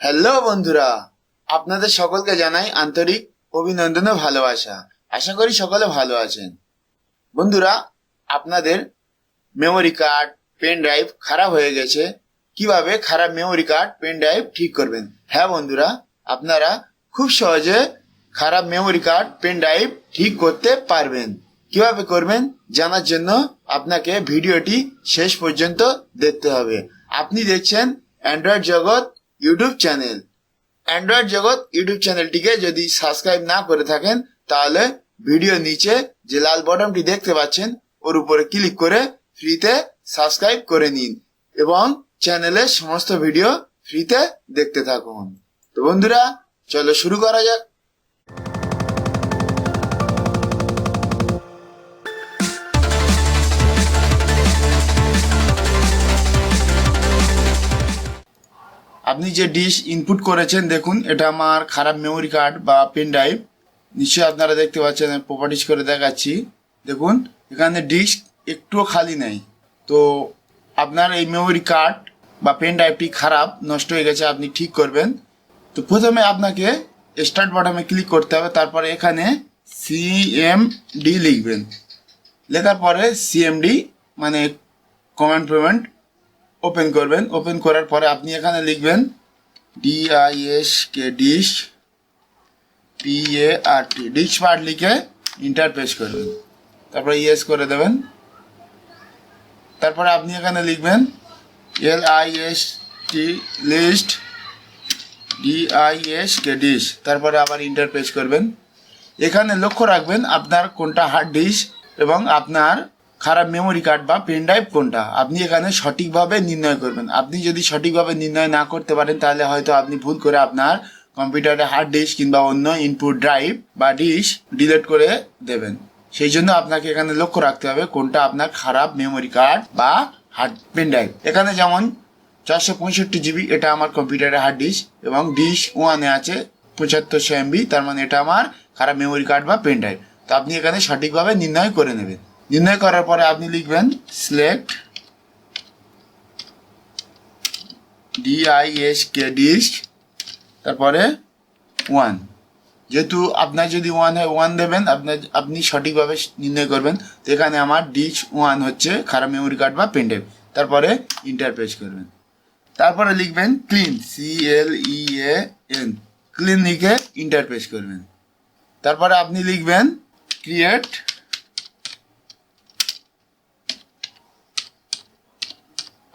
Hello বন্ধুরা, আপনাদের সকলকে জানাই আন্তরিক অভিনন্দন ও ভালোবাসা। আশা করি সকলে ভালো আছেন। বন্ধুরা, আপনাদের মেমোরি কার্ড পেন ড্রাইভ খারাপ হয়ে গেছে, কীভাবে খারাপ মেমোরি কার্ড পেন ড্রাইভ ঠিক করবেন? হ্যাঁ বন্ধুরা, আপনারা খুব সহজে খারাপ মেমোরি কার্ড পেন ড্রাইভ ঠিক করতে পারবেন। কীভাবে করবেন? জানার জন্য আপনাকে ভিডিওটি শেষ পর্যন্ত দেখতে হবে। আপনি দেখছেন Android Jagat YouTube channel. Android Jagat YouTube চ্যানেলটিকে যদি সাবস্ক্রাইব না করে থাকেন, তাহলে ভিডিও নিচে যে লাল বটনটি দেখতে পাচ্ছেন, ওর উপরে ক্লিক করে ফ্রিতে সাবস্ক্রাইব করে নিন এবং চ্যানেলের সমস্ত ভিডিও ফ্রিতে দেখতে থাকুন। তো বন্ধুরা, চলো শুরু করা যাক। আপনি যে ডিশ ইনপুট করেছেন, দেখুন, এটা আমার খারাপ মেমোরি কার্ড বা পেন ড্রাইভ নিশ্চয়ই আপনারা দেখতে পাচ্ছেন প্রপার্টিস করে দেখাচ্ছি। দেখুন, এখানে ডিস্ক একটুও খালি নেই। তো আপনার এই মেমোরি কার্ড বা পেন ড্রাইভটি খারাপ, নষ্ট হয়ে গেছে, আপনি ঠিক করবেন। তো প্রথমে আপনাকে স্টার্ট বাটনে ক্লিক করতে হবে, তারপরে এখানে সিএমডি লিখবেন। লেখার পরে সিএমডি মানে কমেন্ট পেমেন্ট ওপেন করবেন। ওপেন করার পরে আপনি এখানে লিখবেন D I S K disk P A R T diskpart লিখে ইন্টারপেস করবেন। তারপরে ইয়েস করে দেবেন। তারপরে আপনি এখানে লিখবেন L I S T list D I S K disk তারপরে আবার ইন্টারপেস করবেন। এখানে লক্ষ্য রাখবেন আপনার কোনটা হার্ড ডিস্ক এবং আপনার খারাপ মেমোরি কার্ড বা পেন ড্রাইভ কোনটা? আপনি এখানে সঠিকভাবে নির্ণয় করবেন। আপনি যদি সঠিকভাবে নির্ণয় না করতে পারেন, তাহলে হয়তো আপনি ভুল করে আপনার কম্পিউটারে হার্ড ডিস্ক কিংবা অন্য ইনপুট ড্রাইভ বা ডিশ ডিলিট করে দেবেন। সেই জন্য আপনাকে এখানে লক্ষ্য রাখতে হবে কোনটা আপনার খারাপ মেমোরি কার্ড বা হার্ড পেন ড্রাইভ এখানে যেমন চারশো পঁয়ষট্টি জিবি এটা আমার কম্পিউটারে হার্ড ডিস্ক এবং ডিশ ওয়ানে আছে পঁচাত্তরশো এমবি, তার মানে এটা আমার খারাপ মেমোরি কার্ড বা পেন ড্রাইভ তো আপনি এখানে সঠিকভাবে নির্ণয় করে নেবেন। নির্ণয় করার পরে আপনি লিখবেন select D I S K disk তারপরে ওয়ান যেহেতু আপনার যদি ওয়ান হয় ওয়ান দেবেন, আপনার, আপনি সঠিকভাবে নির্ণয় করবেন। তো এখানে আমার ডিস্ক ওয়ান হচ্ছে খারাপ মেমোরি কার্ড বা পেন ড্রাইভ তারপরে ইন্টারপেজ করবেন। তারপরে লিখবেন clean C L E A N clean লিখে ইন্টারপেজ করবেন। তারপরে আপনি লিখবেন create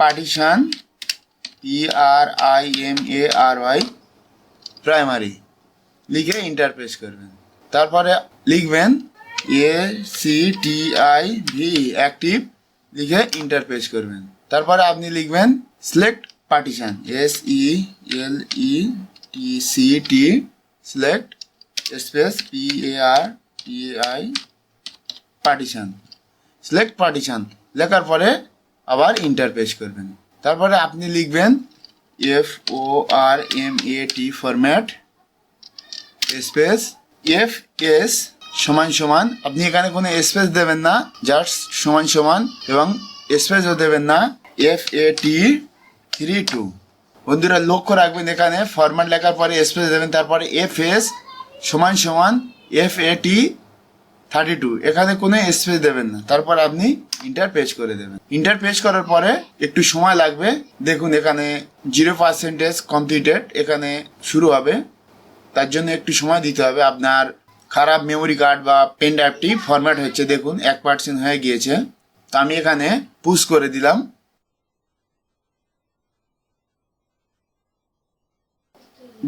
partition P R I M A R Y primary লিখে ইন্টারপেস করবেন। তারপরে লিখবেন A C T I V active লিখে ইন্টারপেস করবেন। তারপরে আপনি লিখবেন select partition S E L E T C T select space P A R T I partition select partition লেখার পরে আবার ইন্টার ইন্টারপেস করবেন। তারপরে আপনি লিখবেন F O R M A T format space F S সমান সমান। আপনি এখানে কোনো স্পেস দেবেন না জাস্ট সমান সমান এবং স্পেসও দেবেন না। F A T three two বন্ধুরা, লক্ষ্য রাখবেন এখানে ফরম্যাট লেখার পরে স্পেস দেবেন, তারপরে এফ এস সমান সমান F A T thirty two এখানে কোনো স্পেস দেবেন না। তারপর আপনি ইন্টার পেজ করে দেবেন। ইন্টার পেজ করার পরে একটু সময় লাগবে। দেখুন, এখানে জিরো পার্সেন্টেজ কমপ্লিটেড এখানে শুরু হবে। তার জন্য একটু সময় দিতে হবে। আপনার খারাপ মেমোরি কার্ড বা পেন ড্রাইভটি ফরম্যাট হচ্ছে, দেখুন, এক পার্সেন্ট হয়ে গিয়েছে। তো আমি এখানে পুশ করে দিলাম।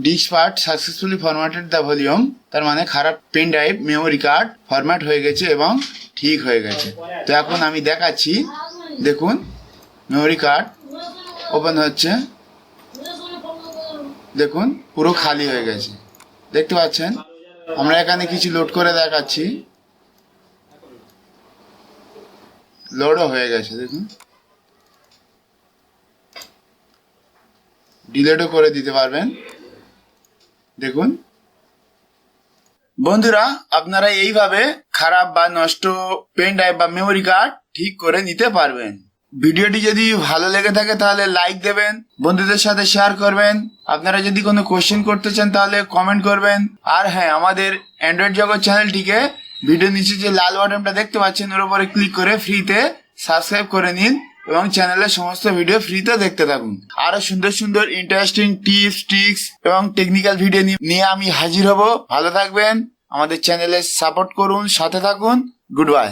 Disk part successfully formatted the volume তার মানে খারাপ pen drive memory card format হয়ে গেছে এবং ঠিক হয়ে গেছে। তো এখন আমি দেখাচ্ছি, দেখুন মেমোরি কার্ড ওপেন হচ্ছে। দেখুন, পুরো খালি হয়ে গেছে। দেখতে পাচ্ছেন? আমরা এখানে কিছু লোড করে দেখাচ্ছি। লোডও হয়ে গেছে, দেখুন। ডিলেটও করে দিতে পারবেন। দেখুন। বন্ধুরা, আপনারা এইভাবে খারাপ বা নষ্ট পেন ড্রাইভ বা মেমোরি কার্ড ঠিক করে নিতে পারবেন। ভিডিওটি যদি ভালো লেগে থাকে, তাহলে লাইক দেবেন, বন্ধুদের সাথে শেয়ার করবেন। আপনারা যদি কোনো কোশ্চেন করতে চান, তাহলে কমেন্ট করবেন। আর হ্যাঁ আমাদের অ্যান্ড্রয়েড জগৎ চ্যানেলটিকে ভিডিও নিচে যে লাল বাটনটা দেখতে পাচ্ছেন, ওর উপরে ক্লিক করে ফ্রিতে সাবস্ক্রাইব করে নিন। এবং চ্যানেলের সমস্ত ভিডিও ফ্রিতে দেখতে থাকুন। আরও সুন্দর সুন্দর ইন্টারেস্টিং টিপস ট্রিক্স এবং টেকনিক্যাল ভিডিও নিয়ে আমি হাজির হব। ভালো থাকবেন। আমাদের চ্যানেলে সাপোর্ট করুন, সাথে থাকুন। Good bye